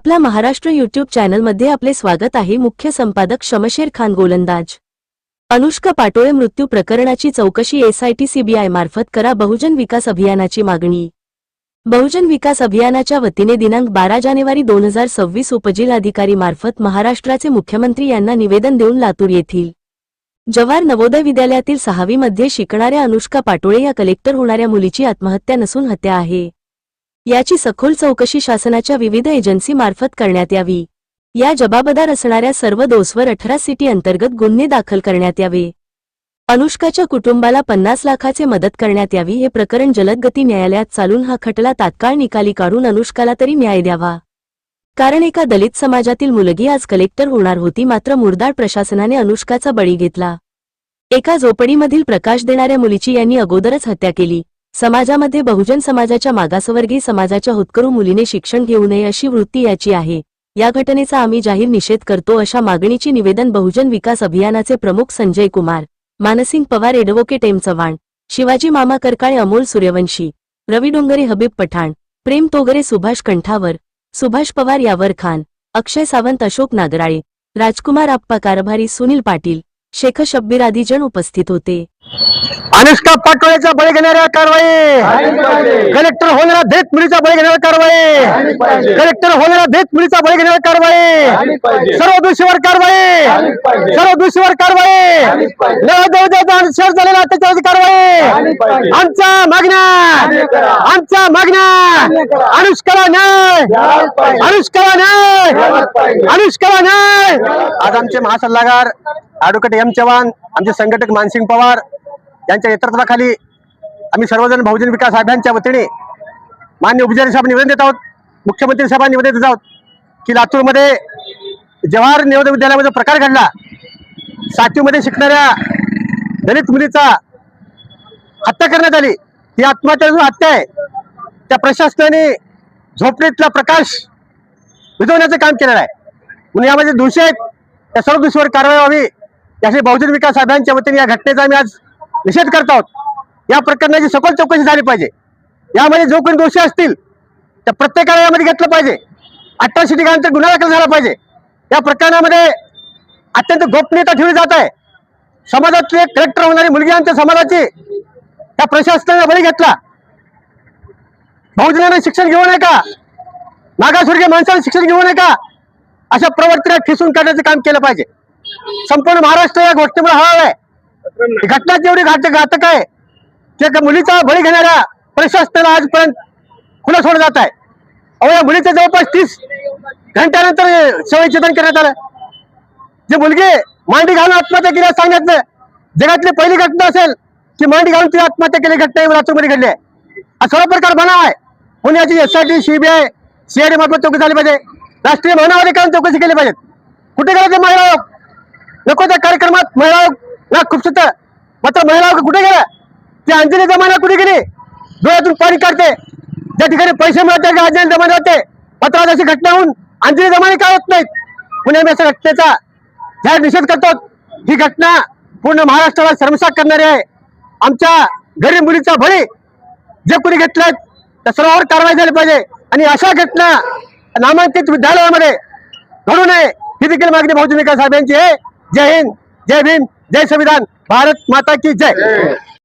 आपल्या महाराष्ट्र युट्यूब चॅनलमध्ये आपले स्वागत आहे. मुख्य संपादक शमशेर खान गोलंदाज. अनुष्का पाटोळे मृत्यू प्रकरणाची चौकशी एसआयटी सीबीआय मार्फत करा. बहुजन विकास अभियानाची मागणी. बहुजन विकास अभियानाच्या वतीने दिनांक बारा जानेवारी दोन हजार सव्वीस उपजिल्हाधिकारी मार्फत महाराष्ट्राचे मुख्यमंत्री यांना निवेदन देऊन लातूर येथील जवाहर नवोदय विद्यालयातील सहावीमध्ये शिकणाऱ्या अनुष्का पाटोळे या कलेक्टर होणाऱ्या मुलीची आत्महत्या नसून हत्या आहे. याची सखोल चौकशी शासनाच्या विविध एजन्सी मार्फत करण्यात यावी. या जबाबदार असणाऱ्या सर्व दोसवर अठरा सिटी अंतर्गत गुन्हे दाखल करण्यात यावे. अनुष्काच्या कुटुंबाला पन्नास लाखाचे मदत करण्यात यावी हे प्रकरण जलदगती न्यायालयात चालून हा खटला तात्काळ निकाली काढून अनुष्काला तरी न्याय द्यावा. कारण एका दलित समाजातील मुलगी आज कलेक्टर होणार होती मात्र मुरदाड प्रशासनाने अनुष्काचा बळी घेतला. एका झोपडीमधील प्रकाश देणाऱ्या मुलीची यांनी अगोदरच हत्या केली. समाजामध्ये बहुजन समाजाच्या मागासवर्गीय समाजाच्या होतकरू मुलीने शिक्षण घेऊ नये अशी वृत्ती याची आहे. या घटनेचा आम्ही जाहीर निषेध करतो अशा मागणीची निवेदन बहुजन विकास अभियानाचे प्रमुख संजय कुमार मानसिंग पवार एडव्होकेट एम चव्हाण शिवाजी मामा करकाळे अमोल सूर्यवंशी रवी डोंगरे हबीब पठाण प्रेम तोगरे सुभाष कंठावर सुभाष पवार यावर खान अक्षय सावंत अशोक नागराळे राजकुमार आप्पा कारभारी सुनील पाटील शेख शब्बीर आदी जण उपस्थित होते. अनुष्का पाटोळेचा बळी घेणाऱ्या कारवाई. कलेक्टर होणाऱ्या भेट मुलीचा बळी घेणाऱ्या कारवाई. कलेक्टर होणाऱ्या भेट मुलीचा बळी घेणाऱ्या कारवाई. सर्व दोषीवर कारवाई. सर्व दोषीवर कारवाई. शहर झालेल्या अत्याचाराची कारवाई. आमच्या मागण्या. आमच्या मागण्या. अनुष्काला न्याय. अनुष्काला न्याय. अनुष्काला न्याय. आज आमचे महासल्लागार ॲडव्होकेट एम चव्हाण आमचे संघटक मानसिंग पवार यांच्या नेतृत्वाखाली आम्ही सर्वजण बहुजन विकास अभियानच्या वतीने मान्य उपचारी साहेब निवेदन देत आहोत मुख्यमंत्री साहेबांना निवेदन देत आहोत की लातूरमध्ये जवाहर नवोदय विद्यालयामध्ये प्रकार घडला सातवीमध्ये शिकणाऱ्या दलित मुलीचा हत्या करण्यात आली ही आत्महत्या जो हत्या आहे त्या प्रशासनाने झोपडीतला प्रकाश विझवण्याचं काम केलेलं आहे. म्हणून यामध्ये दोषी आहेत त्या सर्व दोषीवर कारवाई व्हावी यासाठी बहुजन विकास अभियानच्या वतीने या घटनेचा आम्ही आज निषेध करत आहोत. या प्रकरणाची सखोल चौकशी झाली पाहिजे. यामध्ये जो कोणी दोषी असतील त्या प्रत्येकाला यामध्ये घेतलं पाहिजे. अठराशे ठिकाणचा गुन्हा दाखल झाला पाहिजे. या प्रकरणामध्ये अत्यंत गोपनीयता ठेवली जात आहे. समाजातली एक कलेक्टर होणारी मुलगी आमच्या समाजाची त्या प्रशासनाने बळी घेतला. बहुजनांना शिक्षण घेऊ नये का मागासवर्गीय माणसाला शिक्षण घेऊ नये का अशा प्रवृत्तीला ठेसून काढण्याचं काम केलं पाहिजे. संपूर्ण महाराष्ट्र या गोष्टीमुळे हवा आहे. ही घटना जेवढी घात घातक आहे ते एका मुलीचा बळी घेणाऱ्या प्रशासनाला आजपर्यंत खुलं सोडलं जात आहे. अहो या मुलीचं जवळपास तीस घंट्यानंतर शवविच्छेदन करण्यात आलं. जे मुलगी मांडी घालून आत्महत्या केली असं सांगितलं. जगातली पहिली घटना असेल की मांडी घालून तिने आत्महत्या केली. घटना लातूरमध्ये घडली आहे. हा सर्व प्रकार बनाव आहे. म्हणून याची एसआयटी सीबीआय सीआयडी मार्फत चौकशी झाली पाहिजे. राष्ट्रीय मानवाधिकार चौकशी केली पाहिजे. कुठे गेले ते महिला नको त्या कार्यक्रमात महिला आयोग ना खूप सुद्धा मात्र महिला आयोग कुठे गेला? ती अंजली जमाना कुठे गेली? डोळ्यातून पाणी काढते. ज्या ठिकाणी पैसे मिळते त्या अंजली जमाना होते मात्र आज अशी घटना होऊन अंजली जमाने काय होत नाहीत? म्हणून अशा घटनेचा जाहीर निषेध करतो. ही घटना पूर्ण महाराष्ट्राला शर्मसाक करणारी आहे. आमच्या गरीब मुलीचा बळी जे कोणी घेतलाय त्या सर्वांवर कारवाई झाली पाहिजे. आणि अशा घटना नामांकित विद्यालयामध्ये घडू नये ही देखील मागणी बहुजन विकास साहेबांची आहे. जय हिंद जय भीम जय संविधान भारत माता की जय।